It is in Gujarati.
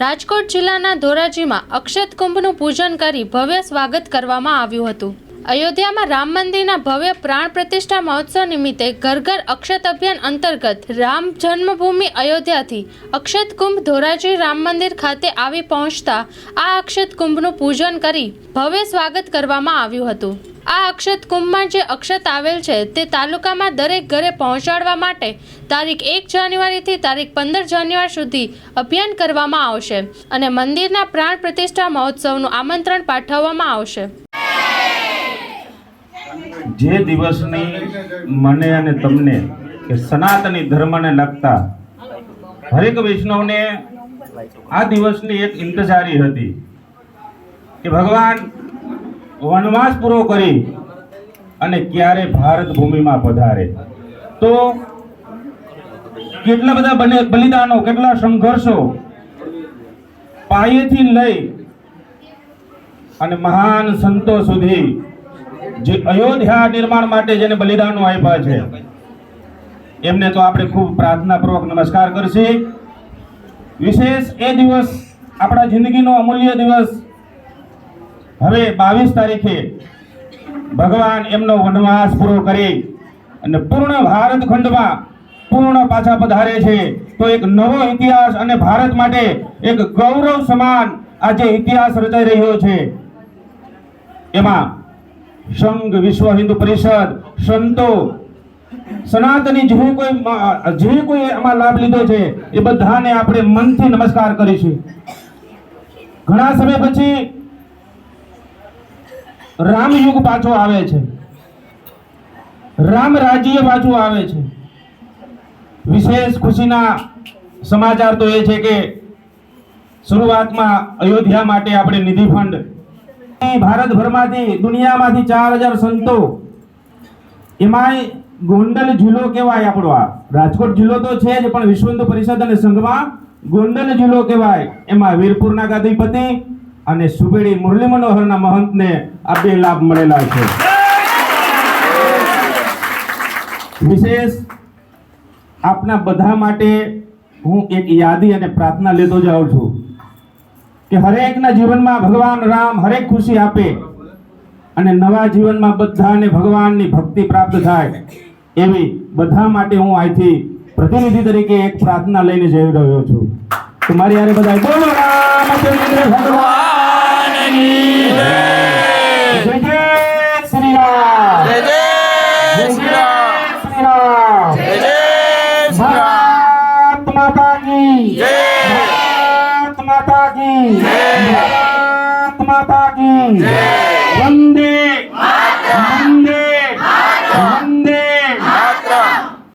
રાજકોટ જિલ્લાના ધોરાજીમાં અક્ષત કુંભનું પૂજન કરી ભવ્ય સ્વાગત કરવામાં આવ્યું હતું. અયોધ્યામાં રામ મંદિરના ભવ્ય પ્રાણ પ્રતિષ્ઠા મહોત્સવ નિમિત્તે ઘર ઘર અક્ષત અભિયાન અંતર્ગત રામ જન્મભૂમિ અયોધ્યાથી અક્ષત કુંભ ધોરાજી રામ મંદિર ખાતે આવી પહોંચતા આ અક્ષત કુંભનું પૂજન કરી ભવ્ય સ્વાગત કરવામાં આવ્યું હતું. આ અક્ષત કુંભમાં જે અક્ષત આવેલ છે, તે તાલુકામાં દરેક ઘરે પહોંચાડવા માટે તારીખ એક જાન્યુઆરીથી તારીખ પંદર જાન્યુઆરી સુધી અભિયાન કરવામાં આવશે અને મંદિરના પ્રાણ પ્રતિષ્ઠા મહોત્સવનું આમંત્રણ પાઠવવામાં આવશે. જે દિવસની મને અને તમને કે સનાતની ધર્મને લગતા હરેક વૈષ્ણવને આ દિવસની એક ઇંતજારી હતી કે ભગવાન વનવાસ પૂરો કરી અને ક્યારે ભારત ભૂમિમાં પધારે. તો કેટલા બધા બને બલિદાનો, કેટલા સંઘર્ષો પાયેથી લઈ અને મહાન સંતો સુધી જે અયોધ્યા નિર્માણ માટે જેને બલિદાનો આપ્યા છે, એમને તો આપણે ખૂબ પ્રાર્થનાપૂર્વક નમસ્કાર કરશી. વિશેષ એ દિવસ આપણા જિંદગીનો અમૂલ્ય દિવસ હવે બાવીસ તારીખે ભગવાન એમનો વનવાસ પૂરો કરી અને પૂર્ણ ભારત ખંડમાં પૂર્ણ પાછા પધારે છે. તો એક નવો ઇતિહાસ અને ભારત માટે એક ગૌરવ સમાન આજે ઇતિહાસ રચાઈ રહ્યો છે. એમાં સંઘ વિશ્વ હિન્દુ પરિષદ, સંતો, સનાતની જે કોઈ જે કોઈ આમાં લાભ લીધો છે, એ બધાને આપણે મનથી નમસ્કાર કરીશું. ઘણા સમય પછી રામ યુગ પાછો આવે છે. રામ રાજ્ય પાછું આવે છે. વિશેષ ખુશીના સમાચાર તો એ છે કે શરૂઆતમાં અયોધ્યા માટે આપણે નિધિ ફંડ. ભારતભરમાંથી દુનિયામાંથી ચાર હજાર સંતો. એમાંય ગોંડલ જિલ્લો કહેવાય આપણો આ. રાજકોટ જિલ્લો તો છે જ, પણ વિશ્વ પરિષદ અને સંઘમાં ગોંડલ જિલ્લો કહેવાય. એમાં વીરપુરના ગાદીપતિ અને સુબેડી મુરલી મનોહરના મહંતને આ બે લાભ મળેલા છે. વિશેષ, આપના બધા માટે હું એક યાદી અને પ્રાર્થના લેતો જાઉં છું કે હરેકના જીવનમાં ભગવાન રામ હરેક ખુશી આપે અને નવા જીવનમાં બધાને ભગવાનની ભક્તિ પ્રાપ્ત થાય એવી બધા માટે હું અહીંથી પ્રતિનિધિ તરીકે એક પ્રાર્થના લઈને જઈ રહ્યો છું. તો મારી યારે બધા બોલો રામચંદ્ર ભગવાનની જય જય શ્રી રામ જય જય શ્રી રામ શ્રી રામ જય જય શ્રી રામ ભારત માતા કી જય ભારત માતા કી ભારત માતા કી જય